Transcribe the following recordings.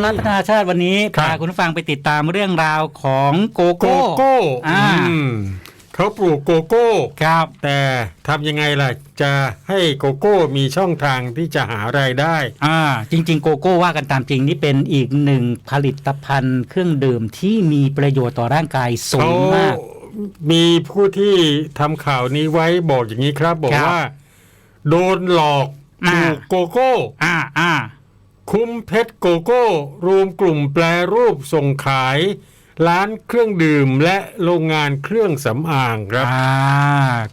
ชารัฐนาชาติวันนี้ครับพาคุณผู้ฟังไปติดตามเรื่องราวของโกโกโก้โก้อ่าอืมเขาปลูกโกโก้ครับ แต่ทำยังไงล่ะ จะให้โกโก้มีช่องทางที่จะหารายได้ อ่า จริง ๆ โกโก้ว่ากันตามจริงนี่เป็นอีกหนึ่งผลิตภัณฑ์เครื่องดื่มที่มีประโยชน์ต่อร่างกายสูเขางมากมีผู้ที่ทำข่าวนี้ไว้บอกอย่างนี้ครับ บอกครับว่า โดนหลอกปอ่าลูกโกโก้ อ่าอ่า คุ้มเพชรโกโก้ รวมกลุ่มแปรรูปส่งขาย ร้านเครื่องดื่มและโรงงานเครื่องสำอางครับ อ่า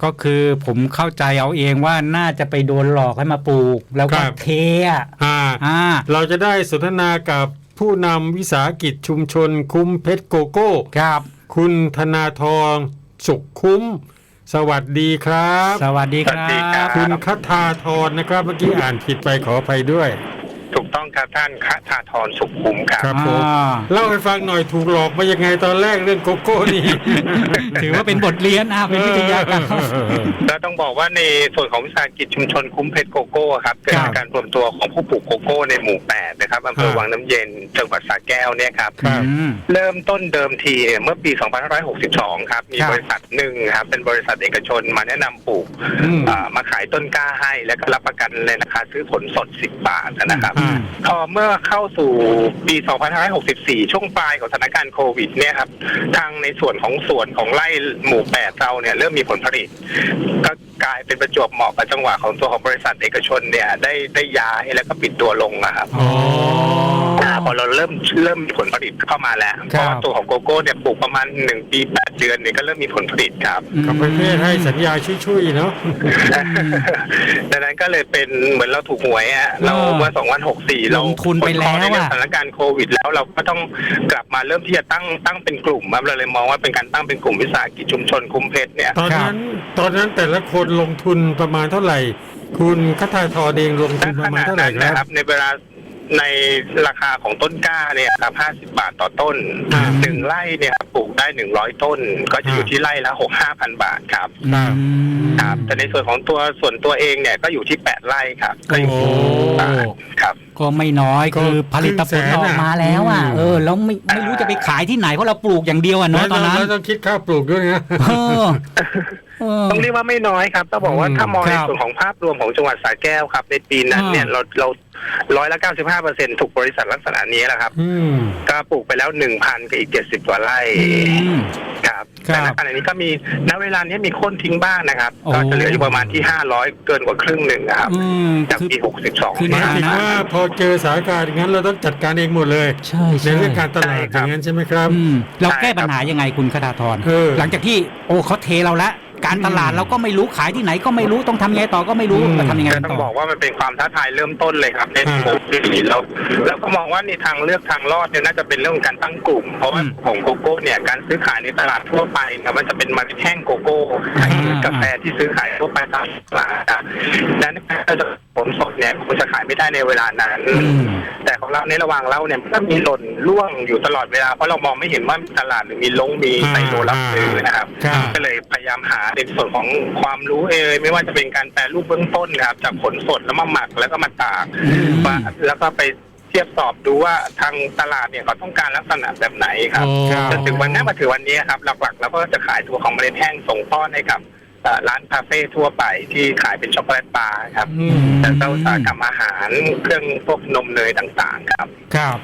ก็คือผมเข้าใจเอาเองว่าน่าจะไปโดนหลอกให้มาปลูก แล้วก็ครับ เทอะอ่า อ่า เราจะได้สนทนากับผู้นำวิสาหกิจชุมชนคุ้มเพชรโกโก้ ครับ คุณธนาธรสุขคุ้ม สวัสดีครับ สวัสดีคสวัสดีครัรับ บ คุณคทาธรนะครับ เมื่อกี้อ่านผิดไปขออภัยด้วยถูกต้อง ครับท่านคะธาธรสุขคุ้มครับ ครับผมอ่า เล่าให้ฟังหน่อยถูกหลอกมายังไงตอนแรกเรื่องโกโก้นี่ ถือว่าเป็นบทเรียนอะเป็นวิทยาการ แล้วต้องบอกว่าในส่วนของวิสาหกิจชุมชนคุ้มเพชรโกโก้ครับเกิดจากการรวมตัวของผู้ปลูกโกโก้ในหมู่แปดนะครับอำเภอวังน้ำเย็นจังหวัดสระแก้วเนี่ยครับ ครับ อืม เริ่มต้นเดิมทีเนี่ยเมื่อปี 2562 ครับ มีครับบริษัทหนึ่งครับ เป็นบริษัทเอกชนมาแนะนำปลูกอืมอ่ามาขายต้นกล้าให้ แล้วก็รับประกันเลยราคาซื้อผลสด 10 บาทนะครับ อืมพอเมื่อเข้าสู่ปี 2564 ช่วงปลายของสถานการณ์โควิดเนี่ยครับ ทางในส่วนของสวนของไร่หมู่ 8เราเนี่ยเริ่มมีผลผลิต ก็กลายเป็นประจวบเหมาะกับจังหวะของตัวของบริษัทเอกชนเนี่ยได้ได้ย้ายแล้วก็ปิดตัวลงนะครับ อ๋อ อ่าพอเราเริ่มเริ่มมีผลผลิตเข้ามาแล้วเพราะว่าตัวของโกโก้เนี่ยปลูกประมาณหนึ่งปีแปดเดือนเนี่ยก็เริ่มมีผลผลิตครับกับประเภทให้สัญญาช่วยๆเนาะดังนั้นก็เลยเป็นเหมือนเราถูกหวยอะเราเออเมื่อสองวันหกสี่เราลงทุนไปแล้วอะในเรื่องสถานการณ์โควิด แล้วเราก็ต้องกลับมาเริ่มที่จะตั้งตั้งเป็นกลุ่มครับเราเลยมองว่าเป็นการตั้งเป็นกลุ่มวิสาหกิจชุมชนคุ้มเพชรเนี่ยตอนนั้นตอนนั้นแต่ละคนลงทุนประมาณเท่าไหร่ คุณคทาธรเองลงทุนประมาณเท่าไหร่ณคนะครัรับบในเวลา ในราคาของต้นกล้าเนี่ยครับ50บาทต่อต้นอ่า หนึ่งไร่เนี่ยครับปลูกได้100ต้น ก็จะอยู่อ่าที่ไร่ละ6 5,000บาทครับครับ ครับแต่ในส่วนของตัวส่วนตัวเองเนี่ยก็อยู่ที่8ไร่ครับก็อยู่ที่โอ้บาทครับ ก็ไม่น้อยก็คือผลิตผลออกมาแล้วอะครึ่งแสนอะเออแล้วไม่ไม่รู้จะไปขายที่ไหนเพราะเราปลูกอย่างเดียวอะแล้เนาะวตอนนั้นแล้วต้องคิดค่าปลูกด้วยนะเออเออต้องเรียกว่าไม่น้อยครับต้องบอกว่าอืมถ้ามองในครับส่วนของภาพรวมของจังหวัดสระแก้วครับ ในปีนั้นเนี่ยอ่าเราเราร้อยละ95เปอร์เซ็นต์ถูกบริษัทลักษณะนี้แหละครับอืมก็ปลูกไปแล้ว1,000กับอีก70กว่าไร่อืมครับครับแต่ในขณะนี้ก็มีณเวลานี้มีโค่นทิ้งบ้างนะครับโอ้ก็จะเหลืออยู่ประมาณที่500เกินกว่าครึ่งหนึ่งนะครับอืมจากคือปี62คือหมายเนี่ยถึงว่าพอเจอสถานการณ์อย่างนั้นเราต้องจัดการเองหมดเลยใช่ในใช่เรื่องการตลาดใช่อครับย่างนั้นใช่ไหมครับ อืมเราแก้ใช่ครับปัญหายังไงคุณคดาธรเออหลังจากที่โอ้เขาเทเราละการตลาดอืมเราก็ไม่รู้ขายที่ไหนก็ไม่รู้ต้องทำยังไงต่อก็ไม่รู้อืม จะทำยังไงก็กันต้อต่งอบอกว่ามันเป็นความท้าทายเริ่มต้นเลยครับในอ่าโควิดแล้วแล้วก็มองว่าในทางเลือกทางรอดเนี่ยน่าจะเป็นเรื่องของการตั้งกลุ่ม เพราะว่าอืมของโกโก้เนี่ยการซื้อขายในตลาดทั่วไปเนี่ยมันจะเป็นเมล็ดแห้งโกโก้อ่ากาแฟที่ซื้อขายทั่วไปตามตลาดครับดังนั้นถ้าจะ ผลสดเนี่ยคงจะขายไม่ได้ในเวลานั้นอืมแต่ของเราในระหว่างเราเนี่ยมันก็มีหล่นร่วงอยู่ตลอดเวลาเพราะเรามองไม่เห็นว่ามีตลาดหรือมีลงมีไซโลรับซื้อนะครับครับก็เลยพยายามหาในส่วนของความรู้เอยไม่ว่าจะเป็นการแปลรูปเบื้องต้นนะครับ จากผลสดแล้วมาหมักแล้วก็มาตากอืมว่าแล้วก็ไปเทียบสอบดูว่าทางตลาดเนี่ยเขาต้องการลักษณะแบบไหนครับโอ้จนถึงวันนี้มาถึงวันนี้ครับหลักๆเราก็จะขายตัวของเมล็ดแห้งส่งป้อนให้กับเอ่อ ร้านคาเฟ่ทั่วไปที่ขายเป็นช็อกโกแลตบาร์ครับอืมแต่ก็อุตสาหกรรมอาหารเครื่องพวกนมเนยต่างๆครับ ครับ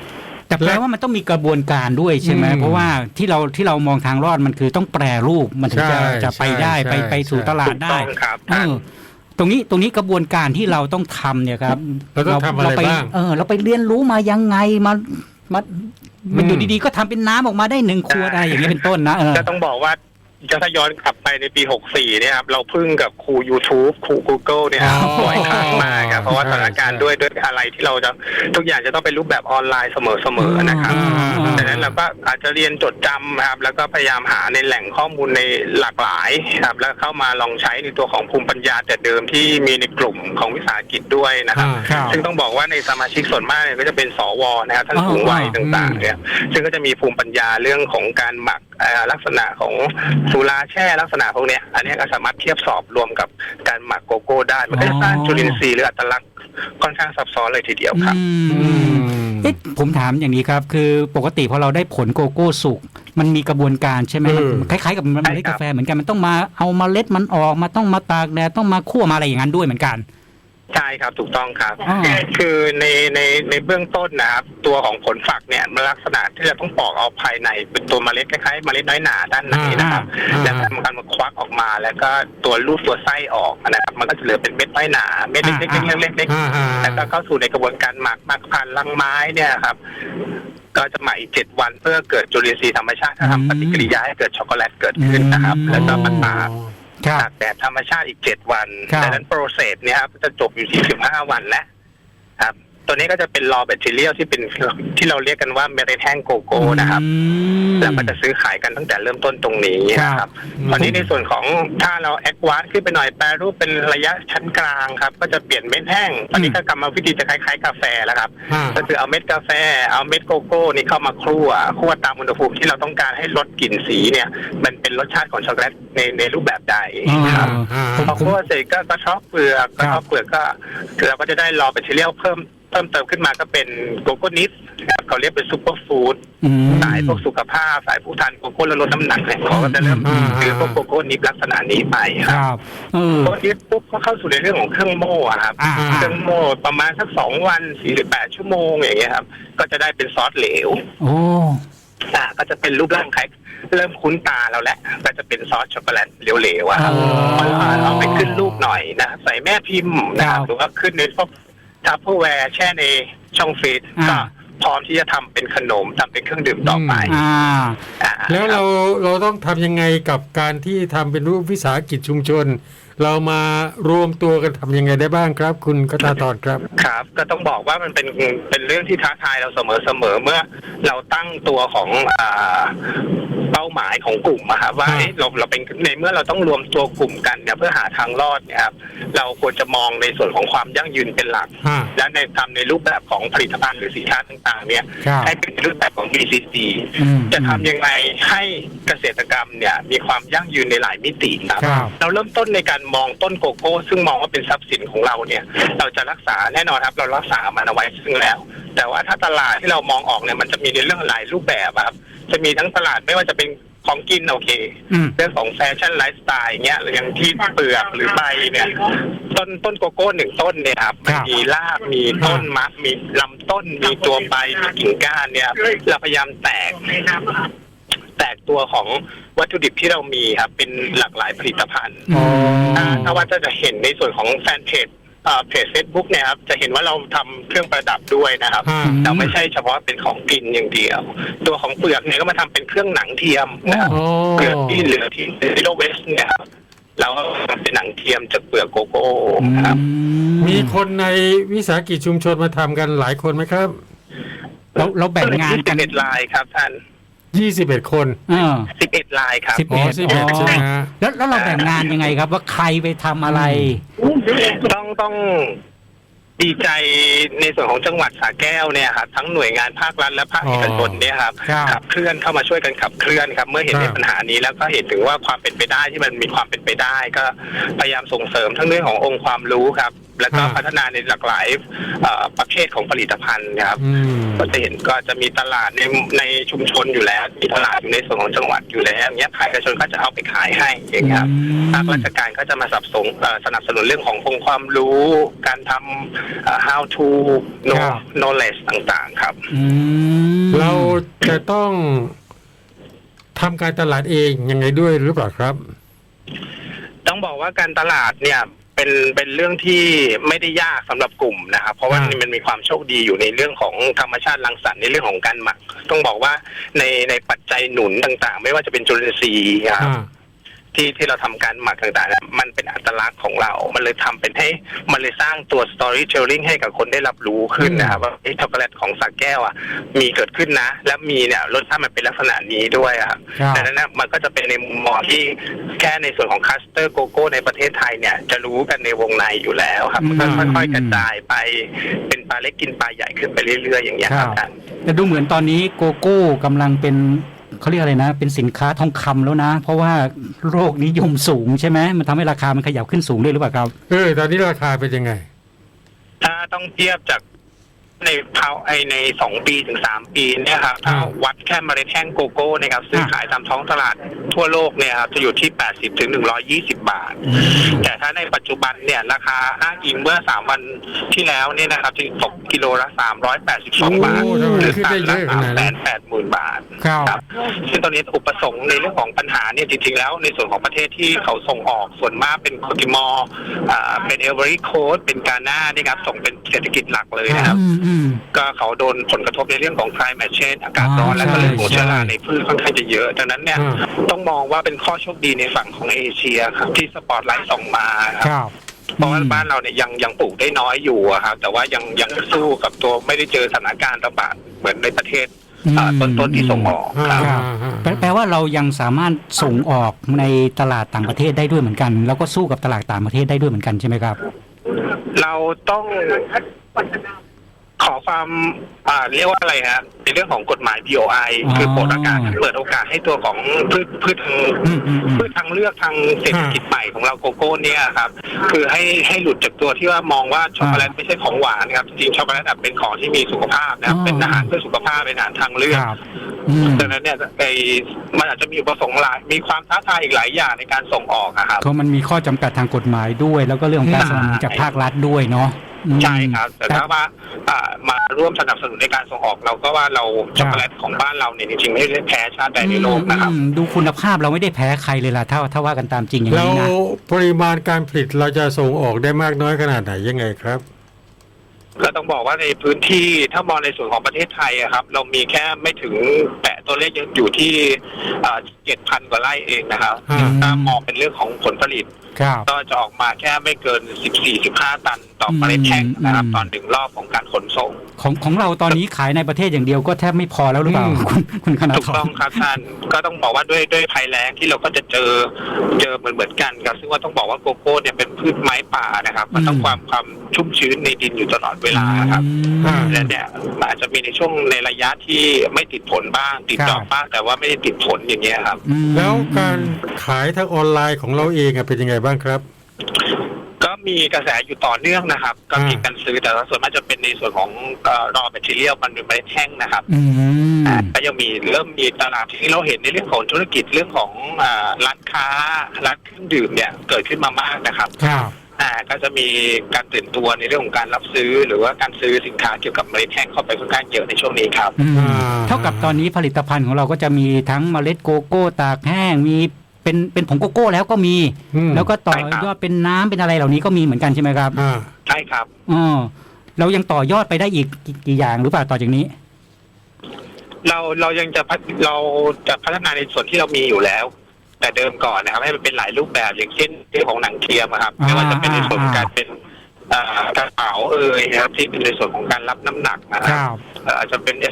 แต่แปลว่ามันต้องมีกระบวนการด้วยใช่ไหมอืมเพราะว่าที่เราที่เรามองทางรอดมันคือต้องแปรรูปมันถึงจะใช่จะไปได้ใช่ไปไปสู่ใช่ ตลาถูดกได้ต้องครับ เออตรงนี้ตรงนี้กระบวนการที่เราต้องทำเนี่ยครับเราต้องทำอะไรปบ้าง เออ เราไปเรียนรู้มายังไงมามามันอยู่ดีๆก็ทำเป็นน้ำออกมาได้หนึ่งขวดอะไรอย่างเงี้ยเป็นต้นนะเออ ก็ต้องบอกว่า จะถ้าย้อนกลับไปในปี 64 เนี่ยครับ เราพึ่งกับครู YouTube ครู Google เนี่ยครับอ๋อบ่อยครั้งมากครับ เพราะว่าใช่สถานการณ์ใช่ด้วยด้วยอะไรที่เราจะทุกอย่างจะต้องเป็นรูปแบบออนไลน์เสมอๆนะครับอ่าดังนั้นเราก็อาจจะเรียนจดจำนะครับ แล้วก็พยายามหาในแหล่งข้อมูลในหลากหลายครับ แล้วเข้ามาลองใช้ในตัวของภูมิปัญญาแต่เดิมที่มีในกลุ่มของวิสาหกิจด้วยนะครับอ่าครับ ซึ่งต้องบอกว่าในสมาชิกส่วนมากเนี่ยก็จะเป็นสวนะครับท่านอ่าสูงวัยอ่าต่างๆเนี่ยซึ่งก็จะมีภูมิปัญญาเรื่องของการหมักเอ่อลักษณะของสุราแช่ลักษณะพวกเนี้ยอันเนี้ยก็สามารถเทียบสอบรวมกับการหมักโกโก้ได้ มันก็จะสร้างจุลินทรีย์หรืออัตลักษณ์ค่อนข้างซับซ้อนเลยทีเดียวครับอือืมมเอ๊ะผมถามอย่างนี้ครับ คือปกติพอเราได้ผลโกโก้สุกมันมีกระบวนการใช่ไหมเออมันคล้ายๆกับเมล็ดใช่ครับกาแฟเหมือนกันมันต้องมาเอาเมล็ดมันออกมาต้องมาตากแดดต้องมาคั่วมาอะไรอย่างนั้นด้วยเหมือนกัน ใช่ครับถูกต้องครับ อ่า คือในในในเบื้องต้นนะครับตัวของผลฝักเนี่ยมันลักษณะที่เราต้องปอกเอาภายในเป็นตัวเมล็ดคล้ายๆเมล็ดน้อยหนาด้านในนะครับอ่าแล้วทำการมาควักออกมาแล้วก็ตัวรูปตัวไส้ออกนะครับมันก็จะเหลือเป็นเม็ดน้อยหนาเม็ดเล็กๆเล็กๆเล็กอ่าอ่าๆแล้วก็เข้าสู่ในกระบวนการหมักหมักผ่านลังไม้เนี่ยครับ ก็จะหมักอีกเจ็ดวันเพื่อเกิดจุลินทรีย์ธรรมชาติถ้าทำปฏิกิริยาให้เกิดช็อกโกแลตเกิดขึ้นนะครับอืมแล้วก็มาตาก ครับตากแดดธรรมชาติอีกเจ็ดวันครับ ดังนั้นโปรเซสเนี่ยครับจะจบอยู่ที่สิบห้าวันแล้วครับ ตัวนี้ก็จะเป็นรอแบคทีเรียลที่เป็นที่เราเรียกกันว่าเมล็ดแห้งโกโก้นะครับอืมแล้วก็จะซื้อขายกันตั้งแต่เริ่มต้นตรงนี้นะครับอืมตอนนี้ในส่วนของถ้าเราแอดวานซ์ขึ้นไปหน่อยแปรรูปเป็นระยะชั้นกลางครับ ก็จะเปลี่ยนเม็ดแห้งตอนนี้ก็กรรมวิธีจะคล้ายๆ กาแฟแล้วครับอ่าก็คือเอาเม็ดกาแฟ เอาเม็ดโกโก้นี่เข้ามาคั่วคั่วตามอุณหภูมิที่เราต้องการให้ลดกลิ่นสีเนี่ย มันเป็นรสชาติของช็อกโกแลตในในรูปแบบใดอ่าครับอ่าผมพอคั่วเสร็จก็กระเทบเปลือกกระเทครับบเปลือกก็เราก็จะได้รอแบคทีเรียลเพิ่ม เพิ่มเติมขึ้นมาก็เป็นโกโก้นิสครับเขาเรียกเป็นซูเปอร์ฟู้ดอืม สายพวกสุขภาพ สายผู้ทานโกโก้และลดน้ำหนักเนี่ยเขาก็จะเริ่มอ่าซื้อพวกโกโก้นิฟลักษณะนี้ไปคครับรับเออ โกโก้นิฟปุ๊บก็เข้าสู่ในเรื่องของเครื่องโม่อะครับ อ่าเครื่องโม่ประมาณสักสองวันสี่สิบแปดชั่วโมงอย่างเงี้ยครับ ก็จะได้เป็นซอสเหลว โอ้ อ่าก็จะเป็นรูปร่างคล้ายเริ่มคุ้นตาเราแล้วก็จะเป็นซอสช็อกโกแลตเหลวๆอะครับอ๋อเอาไปขึ้นรูปหน่อยนะใส่แม่พิมพ์นะคครัรับบ หรือว่าขึ้นในพวก ทัพเปอร์แวร์แช่ในช่องฟรีซอ่า ก็พร้อมที่จะทำเป็นขนมทำเป็นเครื่องดื่มต่อไปอ่า อ่าแล้วเราเราต้องทำยังไงกับการที่ทำเป็นรูปวิสาหกิจชุมชน เรามารวมตัวกันทำยังไงได้บ้างครับ คุณกตาตอนครับ ครับ ก็ต้องบอกว่ามันเป็นเป็นเรื่องที่ท้าทายเราเสมอเสมอเมื่อเราตั้งตัวของอ่าเป้าหมายของกลุ่มอะครับว่าอ่าเอ๊ะเราเราเป็นในเมื่อเราต้องรวมตัวกลุ่มกันเนี่ยเพื่อหาทางรอดเนี่ยครับเราควรจะมองในส่วนของความยั่งยืนเป็นหลักฮะและในทำในรูปแบบของผลิตภัณฑ์หรือสินค้าต่างๆ เนี่ยครับให้เป็นรูปแบบของ BCG อืมจะทำยังไงให้เกษตรกรรมเนี่ยมีความยั่งยืนในหลายมิติครับครับเราเริ่มต้นในการมองต้นโกโก้ ซึ่งมองว่าเป็นทรัพย์สินของเราเนี่ย เราจะรักษาแน่นอนครับ เรารักษามันเอาไว้ซึ่งแล้ว แต่ว่าถ้าตลาดที่เรามองออกเนี่ยมันจะมีในเรื่องหลายรูปแบบอะครับ จะมีทั้งตลาดไม่ว่าจะเป็นของกินโอเคอืมเรื่องของแฟชั่นไลฟ์สไตล์อย่างเงี้ยหรืออย่างที่เปลือกหรือใบเนี่ย ต้นต้นโกโก้หนึ่งต้นเนี่ยครับครับมีรากมีต้นมะมีลำต้นมีตัวใบมีกิ่งก้านเนี่ย เราพยายามแตก แตกตัวของวัตถุดิบที่เรามีครับ เป็นหลากหลายผลิตภัณฑ์อ๋อ ถ้าถ้าว่าจะเห็นในส่วนของแฟนเพจเอ่อเพจเฟซบุ๊กเนี่ยครับจะเห็นว่าเราทำเครื่องประดับด้วยนะครับฮะเราไม่ใช่เฉพาะเป็นของกินอย่างเดียว ตัวของเปลือกเนี่ยก็มาทำเป็นเครื่องหนังเทียมนะครับ โอ้ เปลือกที่เหลือที่ซิโรเวสเนี่ยครับเราก็ทำเป็นหนังเทียมจากเปลือกโกโก้ครับ มีคนในวิสาหกิจชุมชนมาทำกันหลายคนไหมครับ เราเราแบ่งงานกันสิบเอ็ดลายครับท่าน 21คนเออสิบเอ็ดลายครับ สิบอ๋อเอ็ด11อ๋อใช่ไหมฮะ แล้วแล้วเราแบ่งงานยังไงครับ ว่าใครไปทำอะไร ต้องต้องดีใจในส่วนของจังหวัดสระแก้วเนี่ยครับทั้งหน่วยงานภาครัฐและภาคอ๋อเอกชนเนี่ยครับครับ ขับเคลื่อนเข้ามาช่วยกันขับเคลื่อนครับ เมื่อเห็นคในรับ ปัญหานี้แล้วก็เห็นถึงว่าความเป็นไปได้ที่มันมีความเป็นไปได้ ก็พยายามส่งเสริมทั้งเรื่องขององค์ความรู้ครับแล้วก็พัฒนาในหลากหลายเอ่อประเภทของผลิตภัณฑ์ครับอืมก็จะเห็นก็จะมีตลาดในในชุมชนอยู่แล้ว มีตลาดอยู่ในส่วนของจังหวัดอยู่แล้วอย่างเงี้ยภาคเอกชนก็จะเอาไปขายให้อย่างเงี้ยครับภาคราชการก็จะมาสนับสนุนเอ่อสนับสนุนเรื่องขององค์ความรู้ การทำเอ่อ how to know ครับ knowledge ต่างๆครับอืมเราจะต้องทำการตลาดเองยังไงด้วยหรือเปล่าครับ ต้องบอกว่าการตลาดเนี่ย เป็นเป็นเรื่องที่ไม่ได้ยากสำหรับกลุ่มนะครับ เพราะว่าอ่ามั มันมีความโชคดีอยู่ในเรื่องของธรรมชาติรังสรรค์ในเรื่องของการหมัก ต้องบอกว่าในในปัจจัยหนุนต่างๆ ไม่ว่าจะเป็นจุลินทรีย์ครับ อ่า ที่ที่เราทำการหมักต่างๆเนี่ยมันเป็นอัตลักษณ์ของเรา มันเลยทำเป็นให้มันเลยสร้างตัว storytelling ให้กับคนได้รับรู้ขึ้นนะครับว่าเอ๊ะช็อกโกแลตของสักแก้วอะมีเกิดขึ้นนะ และมีเนี่ยรสชาติมันเป็นลักษณะนี้ด้วยอะครับครับดังนั้นนะมันก็จะเป็นในมุมมองที่แค่ในส่วนของคัสเตอร์โกโก้ในประเทศไทยเนี่ยจะรู้กันในวงในอยู่แล้วครับมันก็อืมค่อยๆกระจายไปเป็นปลาเล็กกินปลาใหญ่ขึ้นไปเรื่อยๆ อย่างเงี้ยครับครับแต่ดูเหมือนตอนนี้โกโก้กำลังเป็น เขาเรียกอะไรนะ เป็นสินค้าทองคำแล้วนะ เพราะว่าโรคนิยมสูงใช่ไหมมันทำให้ราคามันขยับขึ้นสูงด้วยหรือเปล่าครับ เออตอนนี้ราคาเป็นยังไง ถ้าต้องเทียบจาก ในภาวไอในสองปีถึงสามปีเนี่ยครับอ่าถ้าวัดแค่เมล็ดแห้งโกโก้เนะครับซื้อขายตามท้องตลาดทั่วโลกเนี่ยครับจะอยู่ที่ 80ถึง120 บาท แต่ถ้าในปัจจุบันเนี่ยราคาอ้างอิงเมื่อ 3 วันที่แล้วเนี่ยนะครับจะตกกิโลละ 382 บาทโอ้ทำไมหรือขึ้นตัได้นเยละอะขนาดนั้น3 8 0 0 0 0 บาทครับครับซึ่งตอนนี้อุปสงค์ในเรื่องของปัญหาเนี่ยจริงๆแล้ว ในส่วนของประเทศที่เขาส่งออกส่วนมากเป็นโคติมอร์อ่าเป็นเอเวอรี่โคสเป็นกาหน้านี่ครับส่งเป็นเศรษฐกิจหลักเลยนะครับอืมอืมก็เขาโดนผลกระทบในเรื่องของ climate change อากาศร้อนอ่าและก็เรื่องของใช่เชื้อราในพืชค่อนข้างจะเยอะดังนั้นเนี่ยอ่าต้องมองว่าเป็นข้อโชคดีในฝั่งของเอเชียครับที่สปอตไลท์ส่องมาครับครับเพราะว่าบ้านเราเนี่ยยังยังปลูกได้น้อยอยู่อะครับแต่ว่ายังยังสู้กับตัวไม่ได้เจอสถานการณ์ระบาดเหมือนในประเทศอ่าอืมต้นๆที่ส่งออกครับครับแปลแปลว่าเรายังสามารถส่งออกในตลาดต่างประเทศได้ด้วยเหมือนกัน แล้วก็สู้กับตลาดต่างประเทศได้ด้วยเหมือนกันใช่ไหมครับ เราต้อง ขอความอ่าเรียกว่าอะไรฮะในเรื่องของกฎหมาย BOI อ๋อ คือเปิดโอกาสเปิดโอกาสให้ตัวของพืชพืชทางอืมอืมอืม พืชทางเลือกทางเศรษฐกิจใหม่ของเราโกโก้เนี่ยครับ คือให้ให้หลุดจากตัวที่ว่ามองว่าช็อกโกแลตไม่ใช่ของหวานครับ จริงๆช็อกโกแลตอะเป็นของที่มีสุขภาพนะครับ อ๋อ เป็นอาหารเพื่อสุขภาพเป็นอาหารทางเลือก ครับอืมดังนั้นเนี่ยไอมันอาจจะมีอุปสงค์หลายมีความท้าทายอีกหลายอย่างในการส่งออกอะครับเพราะมันมีข้อจำกัดทางกฎหมายด้วย แล้วก็เรื่องของการสนับสนุนจากภาครัฐด้วยเนาะอืม ใช่ครับ แต่ถ้าว่าอ่ามาร่วมสนับสนุนในการส่งออกเราก็ว่าเราช็อกโกแลตของบ้านเราเนี่ยจริงๆไม่ได้แพ้ชาติใดในโลกนะครับอืมดูคุณภาพเราไม่ได้แพ้ใครเลยล่ะถ้าถ้าว่ากันตามจริงอย่างแล้วนี้นะปริมาณการผลิตเราจะส่งออกได้มากน้อยขนาดไหนยังไงครับก็ต้องบอกว่าในพื้นที่ถ้ามองในส่วนของประเทศไทยอะครับ เรามีแค่ไม่ถึงแตะตัวเลขยังอยู่ที่เจ็ดพันกว่าไร่เองนะครับอืมถ้ามองเป็นเรื่องของผลผลิตครับก็จะออกมาแค่ไม่เกิน14-15ตัน ต่อเมล็ดแข็งนะครับอืมตอนหนึ่งรอบของการขนส่ง ของของเราตอนนี้ขายในประเทศอย่างเดียวก็แทบไม่พอแล้วหรือเปล่าอืมคุณคุณคณะถูกทรต้องครับท่านก็ต้องบอกว่าด้วยด้วยภัยแล้งที่เราก็จะเจอเจอเหมือนเหมือนกันครับซึ่งว่าต้องบอกว่าโกโก้เนี่ยเป็นพืชไม้ป่านะครับ มันต้องความความชุ่มชื้นในดินอยู่ตลอดเวลาครับอ่าและเนี่ยมันอาจจะมีในช่วงในระยะที่ไม่ติดผลบ้างติดดอกบ้างแต่ว่าไม่ได้ติดผลอย่างเงี้ยครับอืมแล้วการขายทางออนไลน์ของเราเองอะเป็นยังไงบ้างครับ ก็มีกระแสอยู่ต่อเนื่องนะครับ ก็มีการซื้อแต่ว่าส่วนมากจะเป็นในส่วนของรอแมทเทียลมันเป็นเมล็ดแห้งนะครับอืมอ่าก็ยังมีเริ่มมีตลาดที่เราเห็นในเรื่องของธุรกิจเรื่องของอ่าร้านค้าร้านเครื่องดื่มเนี่ยเกิดขึ้นมามากนะครับครับอ่าก็จะมีการตื่นตัวในเรื่องของการรับซื้อ หรือว่าการซื้อสินค้าเกี่ยวกับเมล็ดแห้งเข้าไปค่อนข้างเยอะในช่วงนี้ครับอืมอ่าเท่ากับตอนนี้ผลิตภัณฑ์ของเราก็จะมีทั้งเมล็ดโกโก้ตากแห้งมี เป็นเป็นผงโกโก้แล้วก็มี อืม แล้วก็ต่อใช่ครับ ยอดเป็นน้ำเป็นอะไรเหล่านี้ก็มีเหมือนกันใช่ไหมครับอ่า ใช่ครับ อ๋อเรายังต่อยอดไปได้อีกกี่กี่อย่างหรือเปล่าต่อจากนี้ เราเรายังจะพัฒเราจะพัฒนาในส่วนที่เรามีอยู่แล้ว แต่เดิมก่อนนะครับ ให้มันเป็นหลายรูปแบบอย่างเช่นเรื่องของหนังเทียมอะครับอ่า ไม่ว่าจะเป็นในส่วนของอ่าการเป็นอ่ากระเป๋าเอ่ยนะครับที่เป็นในส่วนของการรับน้ำหนักนะคครับรับ เอ่ออาจจะเป็นเ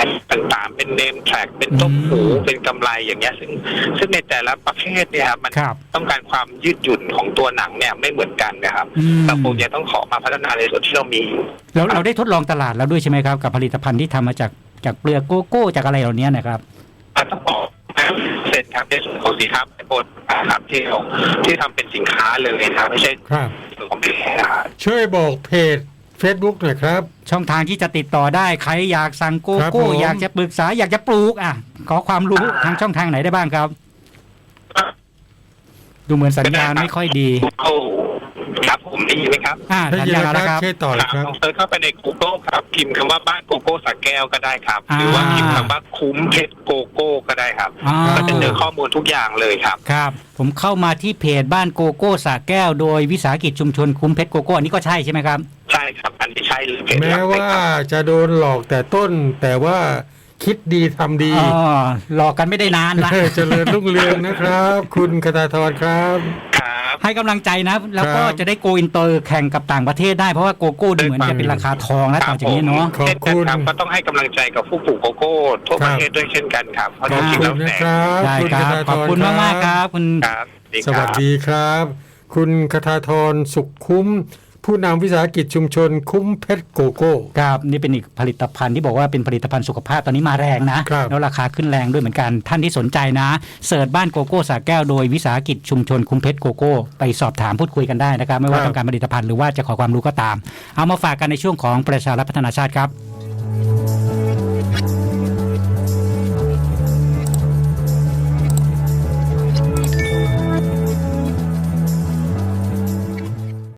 อสต่างๆ เป็นเนมแท็กเป็นต้มหูอืมเป็นกำไรอย่างเงี้ยซึ่งซึ่งในแต่ละประเภทเนี่ยครับมันครับต้องการความยืดหยุ่นของตัวหนังเนี่ยไม่เหมือนกันนะครับอืมเราคงจะต้องขอมาพัฒนาในส่วนที่เรามีอยู่เราเราได้ทดลองตลาดแล้วด้วยใช่ไหมครับ กับผลิตภัณฑ์ที่ทำมาจากจากเปลือกโกโก้จากอะไรเหล่านี้นะครับอาจจะบอกเสร็จครับในส่วนของสินค้าเป็นโปรครับที่เราที่ทำเป็นสินค้าเลยนะครับไม่ใช่ครับส่วนของเป็นนะครับช่วยบอกเพจ Facebook หน่อยครับ ช่องทางที่จะติดต่อได้ใครอยากสั่งโกครับโก้ผม อยากจะปรึกษาอยากจะปลูกอะ ขอความรู้ทางช่องทางไหนได้บ้างครับ ดูเหมือนสัญญาณไม่ค่อยดี โอ้ครับผมได้ยินไหมครับอ่าถ้าสัญยินญาณนะแล้วคครัรับบเช่วยต่อเลยครับลองเซิร์ชเข้าไปใน Google ครับพิมพ์คำว่าบ้านโกโก้สักแก้วก็ได้ครับอ่าหรือว่าพิมพ์คำว่าคุ้มเพชรโกโก้ก็ได้ครับ อ่า ก็จะเจอข้อมูลทุกอย่างเลยครับ ครับ ผมเข้ามาที่เพจบ้านโกโก้สระแก้ว โดยวิสาหกิจชุมชนคุ้มเพชรโกโก้อันนี้ก็ใช่ใช่ไหมครับ ใช่ครับอันนี้ใช่เลยเพจหแม้ลักเลยว่าครับจะโดนหลอกแต่ต้นแต่ว่าคิดดีทำดีอ๋อหลอกกันไม่ได้นานละเจริญรุ่งเรืองนะครับ คุณคตาธรครับ ครับ ให้กำลังใจนะ แล้วก็ครับจะได้โกอินเตอร์แข่งกับต่างประเทศได้เพราะว่าโกโก้ดูเหมือนจะเป็นราคาทองแล้วต่อจากนี้เนาะ ขอบคุณ เช่นกันรับก็ต้องให้กำลังใจกับผู้ปลูกโกโก้ทั่วประเทศด้วยเช่นกันครับเพราะขอบจริงคุๆณแล้วนะแสคงรับได้คุณคครับตาธรขอบคุณมากมากๆครับคุณครับ สวัสดีครับ คุณคทาธรสุขคุ้ม ผู้นำวิสาหกิจชุมชนคุ้มเพชรโกโก้ครับนี่เป็นอีกผลิตภัณฑ์ที่บอกว่าเป็นผลิตภัณฑ์สุขภาพตอนนี้มาแรงนะครับแล้วราคาขึ้นแรงด้วยเหมือนกันท่านที่สนใจนะเสิร์ชบ้านโกโก้สาแก้วโดยวิสาหกิจชุมชนคุ้มเพชรโกโก้ไปสอบถามพูดคุยกันได้นะครับ ไม่ว่าครับต้องการผลิตภัณฑ์หรือว่าจะขอความรู้ก็ตาม เอามาฝากกันในช่วงของประชารัฐพัฒนาชาติครับ